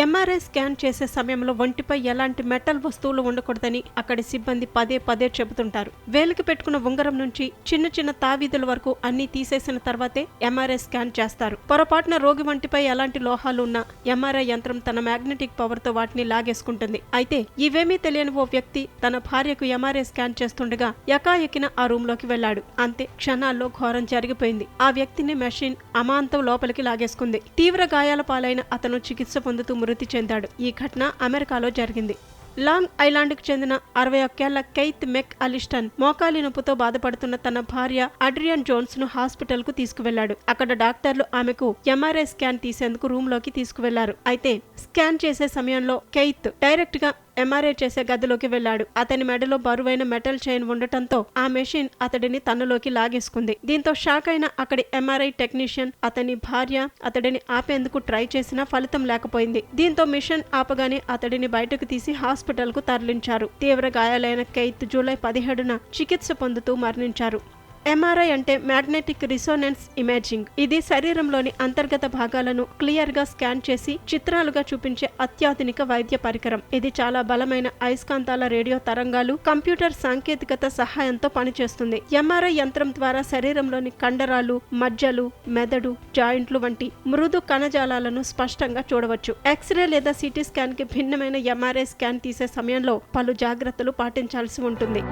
MRI scan చేసే సమయంలో ఒంటిపై ఎలాంటి మెటల్ వస్తువులు ఉండకూడదని అక్కడి సిబ్బంది పదే పదే చెబుతుంటారు. వేలికి పెట్టుకున్న ఉంగరం నుంచి చిన్న చిన్న తావీదుల వరకు అన్ని తీసేసిన తర్వాతే ఎంఆర్ఐ స్కాన్ చేస్తారు. పొరపాటున రోగి వంటిపై ఎలాంటి లోహాలు ఉన్నా ఎంఆర్ఐ యంత్రం తన మ్యాగ్నెటిక్ పవర్తో వాటిని లాగేసుకుంటుంది. అయితే ఇవేమీ తెలియని ఓ వ్యక్తి తన భార్యకు ఎంఆర్ఐ స్కాన్ చేస్తుండగా ఎకాఎకిన ఆ రూమ్లోకి వెళ్ళాడు అంతే క్షణాల్లో ఘోరం జరిగిపోయింది. ఆ వ్యక్తిని మెషిన్ అమాంతం లోపలికి లాగేసుకుంది. తీవ్ర గాయాల పాలైన అతను చికిత్స పొందుతూ మృతి చెందాడు. ఈ ఘటన అమెరికాలో జరిగింది. లాంగ్ ఐలాండ్కు చెందిన అరవై ఒక్కేళ్ళ కెయిత్ మెక్ అలిస్టన్ మోకాలి నొప్పితో బాధపడుతున్న తన భార్య అడ్రియన్ జోన్స్ను హాస్పిటల్కు తీసుకువెళ్ళాడు అక్కడ డాక్టర్లు ఆమెకు ఎంఆర్ఐ స్కాన్ తీసేందుకు రూమ్లోకి తీసుకువెళ్ళారు. అయితే స్కాన్ చేసే సమయంలో కెయిత్ డైరెక్ట్గా ఎంఆర్ఐ చేసే గదిలోకి వెళ్ళాడు అతని మెడలో బరువైన మెటల్ చైన్ ఉండటంతో ఆ మెషిన్ అతడిని తనలోకి లాగేసుకుంది. దీంతో షాక్ అయిన అక్కడి ఎంఆర్ఐ టెక్నీషియన్ అతని భార్య అతడిని ఆపేందుకు ట్రై చేసినా ఫలితం లేకపోయింది. దీంతో మిషన్ ఆపగానే అతడిని బయటకు తీసి హాస్పిటల్కు తరలించారు. తీవ్ర గాయాలైన కైత్ జూలై పదిహేడున చికిత్స పొందుతూ మరణించారు. ఎంఆర్ఐ అంటే మ్యాగ్నెటిక్ రిసోనెన్స్ ఇమేజింగ్ ఇది శరీరంలోని అంతర్గత భాగాలను క్లియర్గా స్కాన్ చేసి చిత్రాలుగా చూపించే అత్యాధునిక వైద్య పరికరం. ఇది చాలా బలమైన అయస్కాంతాల రేడియో తరంగాలు కంప్యూటర్ సాంకేతికత సహాయంతో పనిచేస్తుంది. ఎంఆర్ఐ యంత్రం ద్వారా శరీరంలోని కండరాలు మజ్జలు మెదడు జాయింట్లు వంటి మృదు కణజాలాలను స్పష్టంగా చూడవచ్చు. ఎక్స్రే లేదా సిటీ స్కాన్కి భిన్నమైన ఎంఆర్ఐ స్కాన్ తీసే సమయంలో పలు జాగ్రత్తలు పాటించాల్సి ఉంటుంది.